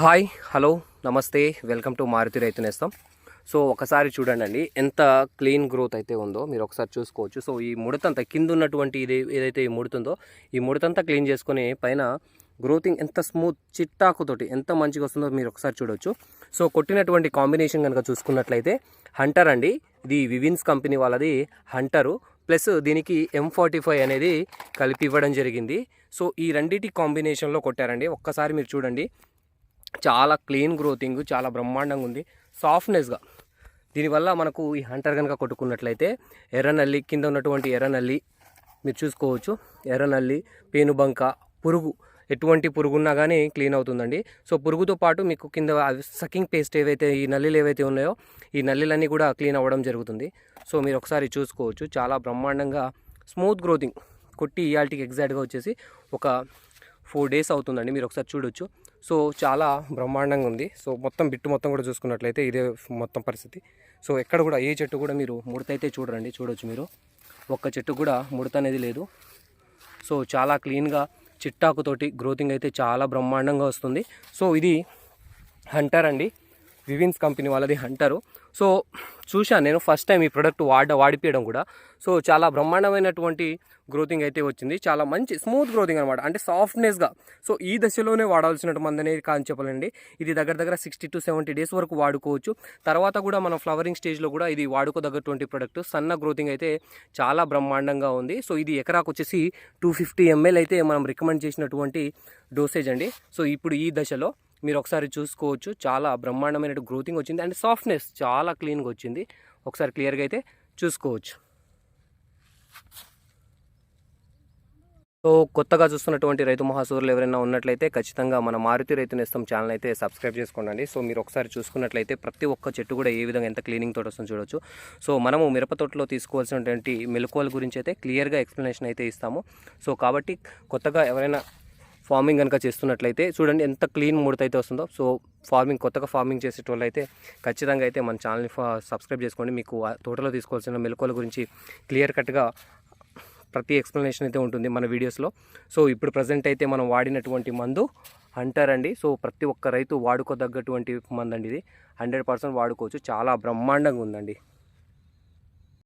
Hi hello namaste welcome to Maruti Rythu Nestham. So ఒకసారి చూడండి అండి ఎంత క్లీన్ గ్రోత్ అయితే ఉందో మీరు ఒకసారి చూసుకోవచ్చు. సో ఈ ముడతంతా కింద ఉన్నటువంటి ఇది ఏదైతే ఈ ముడుతుందో ఈ ముడతంతా క్లీన్ చేసుకొని పైన గ్రోతింగ్ ఎంత స్మూత్ చిట్టాకుతోటి ఎంత మంచిగా వస్తుందో మీరు ఒకసారి చూడొచ్చు. సో కొట్టినటువంటి కాంబినేషన్ కనుక చూసుకున్నట్లయితే హంటర్ అండి ఇది వివిన్స్ కంపెనీ వాళ్ళది హంటరు. ప్లస్ దీనికి ఎం ఫార్టీ ఫైవ్ అనేది కలిపి ఇవ్వడం జరిగింది. సో ఈ రెండింటి కాంబినేషన్లో కొట్టారండి. ఒక్కసారి మీరు చూడండి చాలా క్లీన్ గ్రోతింగ్ చాలా బ్రహ్మాండంగా ఉంది సాఫ్ట్నెస్గా. దీనివల్ల మనకు ఈ హంటర్ కనుక కొట్టుకున్నట్లయితే ఎర్రనల్లి కింద ఉన్నటువంటి ఎర్రనల్లి మీరు చూసుకోవచ్చు. ఎర్రనల్లి పేనుబంక పురుగు. ఎటువంటి పురుగు ఉన్నా కానీ క్లీన్ అవుతుందండి. సో పురుగుతో పాటు మీకు కింద సకింగ్ పేస్ట్ ఏవైతే ఈ నల్లీలు ఏవైతే ఉన్నాయో ఈ నల్లీలన్నీ కూడా క్లీన్ అవ్వడం జరుగుతుంది. సో మీరు ఒకసారి చూసుకోవచ్చు. చాలా బ్రహ్మాండంగా స్మూత్ గ్రోతింగ్. కొట్టి ఇయాల్టీకి ఎగ్జాక్ట్గా వచ్చేసి ఒక ఫోర్ డేస్ అవుతుందండి మీరు ఒకసారి చూడొచ్చు. సో చాలా బ్రహ్మాండంగా ఉంది. సో మొత్తం బిట్టు మొత్తం కూడా చూసుకున్నట్లయితే ఇదే మొత్తం పరిస్థితి. సో ఎక్కడ కూడా ఏ చెట్టు కూడా మీరు ముడత అయితే చూడరండి చూడొచ్చు మీరు. ఒక్క చెట్టు కూడా ముడత అనేది లేదు. సో చాలా క్లీన్గా చిట్టాకుతోటి గ్రోతింగ్ అయితే చాలా బ్రహ్మాండంగా వస్తుంది. సో ఇది హంటర్ అండి. వివిన్స్ కంపెనీ వాళ్ళది హంటరు. సో చూశాను నేను ఫస్ట్ టైం ఈ ప్రోడక్ట్ వాడ వాడిపోయడం కూడా. సో చాలా బ్రహ్మాండమైనటువంటి గ్రోతింగ్ అయితే వచ్చింది. చాలా మంచి స్మూత్ గ్రోతింగ్ అనమాట అంటే సాఫ్ట్నెస్గా. సో ఈ దశలోనే వాడాల్సినట్టు మంది అనేది కాని చెప్పాలండి ఇది దగ్గర దగ్గర సిక్స్టీ టు సెవెంటీ డేస్ వరకు వాడుకోవచ్చు. తర్వాత కూడా మనం ఫ్లవరింగ్ స్టేజ్లో కూడా ఇది వాడుకోదగ్గటువంటి ప్రోడక్ట్. సన్న గ్రోతింగ్ అయితే చాలా బ్రహ్మాండంగా ఉంది. సో ఇది ఎకరాకు వచ్చేసి టూ ఫిఫ్టీ ఎంఎల్ అయితే మనం రికమెండ్ చేసినటువంటి డోసేజ్ అండి. సో ఇప్పుడు ఈ దశలో మీరు ఒకసారి చూసుకోవచ్చు. చాలా బ్రహ్మాండమైన గ్రోతింగ్ వచ్చింది. అండ్ సాఫ్ట్నెస్ చాలా క్లీన్గా వచ్చింది. ఒకసారి క్లియర్గా అయితే చూసుకోవచ్చు. సో కొత్తగా చూస్తున్నటువంటి రైతు మహాసూరులు ఎవరైనా ఉన్నట్లయితే ఖచ్చితంగా మన మారుతి రైతు నేస్తం ఛానల్ అయితే సబ్స్క్రైబ్ చేసుకోండి సో మీరు ఒకసారి చూసుకున్నట్లయితే ప్రతి ఒక్క చెట్టు కూడా ఏ విధంగా ఎంత క్లీనింగ్ తోట వస్తుందో చూడొచ్చు. సో మనము మిరప తోటలో తీసుకోవాల్సినటువంటి మెలకువల గురించి అయితే క్లియర్గా ఎక్స్ప్లెనేషన్ అయితే ఇస్తాము. సో కాబట్టి కొత్తగా ఎవరైనా ఫార్మింగ్ కనుక చేస్తున్నట్లయితే చూడండి ఎంత క్లీన్ ముడత అయితే వస్తుందో. సో ఫార్మింగ్ కొత్తగా ఫార్మింగ్ చేసేటోళ్ళు అయితే ఖచ్చితంగా అయితే మన ఛానల్ని సబ్స్క్రైబ్ చేసుకోండి. మీకు తోటలో తీసుకోవాల్సిన మెలకువల గురించి క్లియర్ కట్గా ప్రతి ఎక్స్ప్లెనేషన్ అయితే ఉంటుంది మన వీడియోస్లో. సో ఇప్పుడు ప్రజెంట్ అయితే మనం వాడినటువంటి మందు అంటారండి సో ప్రతి ఒక్క రైతు వాడుకోదగ్గటువంటి మందు అండి ఇది. హండ్రెడ్ పర్సెంట్ వాడుకోవచ్చు. చాలా బ్రహ్మాండంగా ఉందండి.